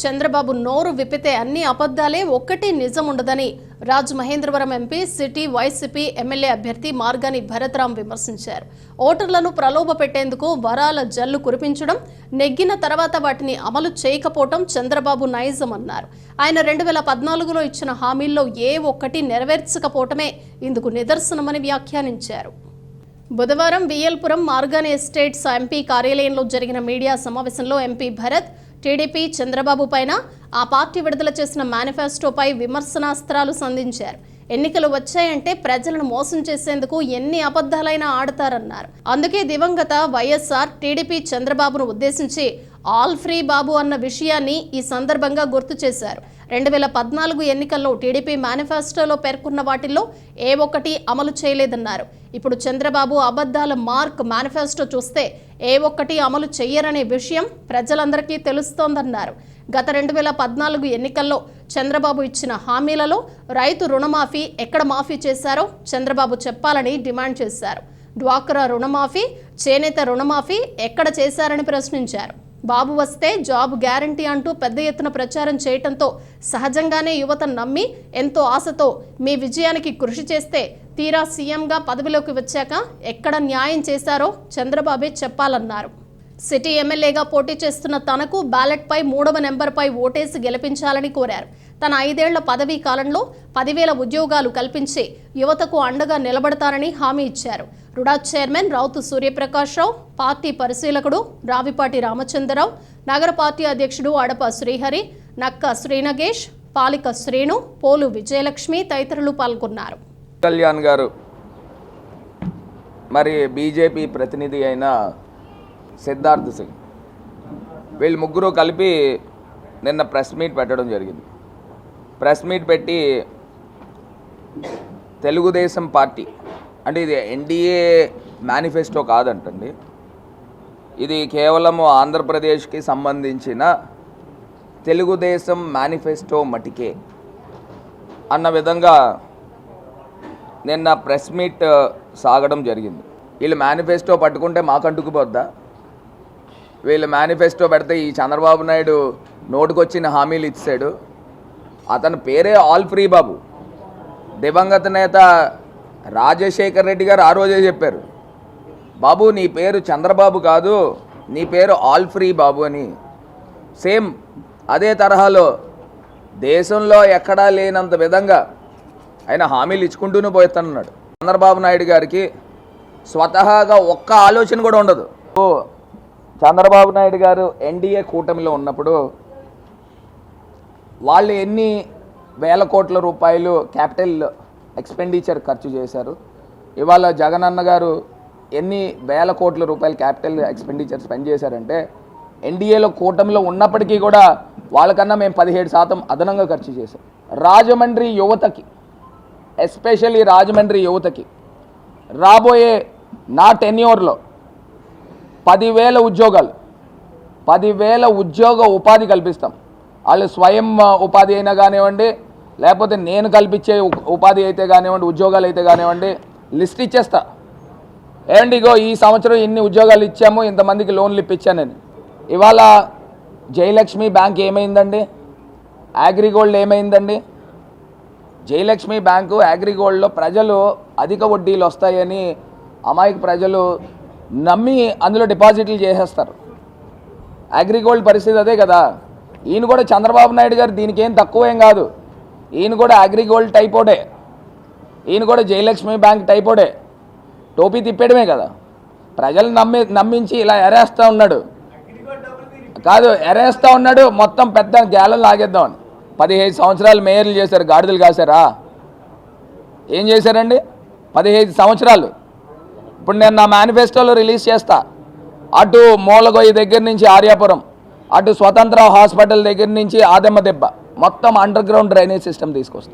చంద్రబాబు నోరు విప్పితే అన్ని అబద్దాలే ఒక్కటి నిజం ఉండదని Rajamahendravaram MP city YCP MLA అభ్యర్థి మార్గాని భరత్రాం విమర్శించారు. ఓటర్లను ప్రలోభ పెట్టేందుకు వరాల జల్లు కురిపించడం నెగ్గిన తర్వాత వాటిని అమలు చేయకపోవటం చంద్రబాబు నైజం అన్నారు ఆయన రెండు వేల పద్నాలుగులో ఇచ్చిన హామీల్లో ఏ ఒక్కటి నెరవేర్చకపోవటమే ఇందుకు నిదర్శనమని వ్యాఖ్యానించారు. బుధవారం వియల్పురం మార్గాని ఎస్టేట్స్ ఎంపీ కార్యాలయంలో జరిగిన మీడియా సమావేశంలో ఎంపీ భరత్ టీడీపీ చంద్రబాబు పైన ఆ పార్టీ విడుదల చేసిన మేనిఫెస్టోపై విమర్శనాస్త్రాలు సంధించారు. ఎన్నికలు వచ్చాయంటే ప్రజలను మోసం చేసేందుకు ఎన్ని అబద్ధాలైనా ఆడతారన్నారు. అందుకే దివంగత వైఎస్ఆర్ టీడీపీ చంద్రబాబును ఉద్దేశించి ఆల్ ఫ్రీ బాబు అన్న విషయాన్ని ఈ సందర్భంగా గుర్తు చేశారు. రెండు వేల పద్నాలుగు ఎన్నికల్లో టీడీపీ మేనిఫెస్టోలో పేర్కొన్న వాటిల్లో ఏ ఒక్కటి అమలు చేయలేదన్నారు. ఇప్పుడు చంద్రబాబు అబద్ధాల మార్క్ మేనిఫెస్టో చూస్తే ఏ ఒక్కటి అమలు చేయరనే విషయం ప్రజలందరికీ తెలుస్తోందన్నారు. గత రెండు వేల పద్నాలుగు ఎన్నికల్లో చంద్రబాబు ఇచ్చిన హామీలలో రైతు రుణమాఫీ ఎక్కడ మాఫీ చేశారో చంద్రబాబు చెప్పాలని డిమాండ్ చేశారు. డ్వాక్రా రుణమాఫీ చేనేత రుణమాఫీ ఎక్కడ చేశారని ప్రశ్నించారు. బాబు వస్తే జాబ్ గ్యారంటీ అంటూ పెద్ద ఎత్తున ప్రచారం చేయటంతో సహజంగానే యువత నమ్మి ఎంతో ఆశతో మీ విజయానికి కృషి చేస్తే తీరా సీఎంగా పదవిలోకి వచ్చాక ఎక్కడ న్యాయం చేశారో చంద్రబాబే చెప్పాలన్నారు. సిటీ ఎమ్మెల్యేగా పోటీ చేస్తున్న తనకు బ్యాలెట్పై మూడవ నెంబర్పై ఓటేసి గెలిపించాలని కోరారు. తన ఐదేళ్ళ పదవీ కాలంలో పదివేల ఉద్యోగాలు కల్పించి యువతకు అండగా నిలబడతారని హామీ ఇచ్చారు. RUDA chairman Routhu Suryaprakash Rao party పరిశీలకుడు Ravipati Ramachandrarao నగర పార్టీ అధ్యక్షుడు అడప శ్రీహరి నక్క శ్రీనగేష్ పాలిక శ్రీను పోలు విజయలక్ష్మి తదితరులు పాల్గొన్నారు. కళ్యాణ్ గారు మరి బీజేపీ ప్రతినిధి అయిన సిద్ధార్థ్ సింగ్ వీళ్ళు ముగ్గురు కలిపి నిన్న ప్రెస్ మీట్ పెట్టడం జరిగింది. ప్రెస్ మీట్ పెట్టి తెలుగుదేశం పార్టీ అంటే ఇది ఎన్డీఏ మేనిఫెస్టో కాదంటండి. ఇది కేవలం ఆంధ్రప్రదేశ్కి సంబంధించిన తెలుగుదేశం మేనిఫెస్టో మటికే అన్న విధంగా నిన్న ప్రెస్ మీట్ సాగడం జరిగింది. వీళ్ళు మేనిఫెస్టో పట్టుకుంటే మాకు అంటుకుపోద్దా వీళ్ళు మేనిఫెస్టో పెడితే ఈ చంద్రబాబు నాయుడు నోటుకొచ్చిన హామీలు ఇచ్చాడు. అతని పేరే ఆల్ ఫ్రీ బాబు. దివంగత నేత రాజశేఖర్ రెడ్డి గారు ఆ రోజే చెప్పారు బాబు నీ పేరు చంద్రబాబు కాదు నీ పేరు ఆల్ ఫ్రీ బాబు అని. సేమ్ అదే తరహాలో దేశంలో ఎక్కడా లేనంత విధంగా ఆయన హామీలు ఇచ్చుకుంటూనే పోతానన్నాడు చంద్రబాబు నాయుడు గారికి స్వతహాగా ఒక్క ఆలోచన కూడా ఉండదు. ఓ చంద్రబాబు నాయుడు గారు ఎన్డీఏ కూటమిలో ఉన్నప్పుడు వాళ్ళు ఎన్ని వేల కోట్ల రూపాయలు క్యాపిటల్ ఎక్స్పెండిచర్ ఖర్చు చేశారు? ఇవాళ జగనన్న గారు ఎన్ని వేల కోట్ల రూపాయలు క్యాపిటల్ ఎక్స్పెండిచర్ స్పెండ్ చేశారంటే ఎన్డీఏలో కూటమిలో ఉన్నప్పటికీ కూడా వాళ్ళకన్నా మేము పదిహేడు శాతం అదనంగా ఖర్చు చేశాం. రాజమండ్రి యువతకి ఎస్పెషల్లీ రాజమండ్రి యువతకి రాబోయే నా టెన్యూర్లో పదివేల ఉద్యోగాలు పదివేల ఉద్యోగ ఉపాధి కల్పిస్తాం. వాళ్ళు స్వయం ఉపాధి అయినా కానివ్వండి లేకపోతే నేను కల్పించే ఉపాధి అయితే కానివ్వండి ఉద్యోగాలు అయితే కానివ్వండి లిస్ట్ ఇచ్చేస్తా. ఏమండి ఇగో ఈ సంవత్సరం ఇన్ని ఉద్యోగాలు ఇచ్చాము ఇంతమందికి లోన్లు ఇప్పించానని ఇవాళ జయలక్ష్మి బ్యాంక్ ఏమైందండి? అగ్రిగోల్డ్ ఏమైందండి? జయలక్ష్మి బ్యాంకు అగ్రిగోల్డ్లో ప్రజలు అధిక వడ్డీలు వస్తాయని అమాయక ప్రజలు నమ్మి అందులో డిపాజిట్లు చేసేస్తారు. అగ్రిగోల్డ్ పరిస్థితి అదే కదా. ఈయన కూడా చంద్రబాబు నాయుడు గారు దీనికి ఏం తక్కువ ఏం కాదు. ఈయన కూడా అగ్రిగోల్డ్ టైపోడే. ఈయన కూడా జయలక్ష్మి బ్యాంక్ టైపోడే. టోపీ తిప్పేయడమే కదా. ప్రజలు నమ్మి నమ్మించి ఇలా ఎరేస్తూ ఉన్నాడు. కాదు ఎరేస్తూ ఉన్నాడు మొత్తం పెద్ద గ్యాలం లాగేద్దామని పదిహేను సంవత్సరాలు మేయర్లు చేశారు గాడిదలు కాశారా? ఏం చేశారండి? పదిహేను సంవత్సరాలు. ఇప్పుడు నేను నా మేనిఫెస్టోలో రిలీజ్ చేస్తా. అటు మూలగొయ్య దగ్గర నుంచి ఆర్యాపురం. అటు స్వతంత్ర హాస్పిటల్ దగ్గర నుంచి ఆదెమ్మ దెబ్బ మొత్తం అండర్ గ్రౌండ్ డ్రైనేజ్ సిస్టమ్ తీసుకొస్తాం.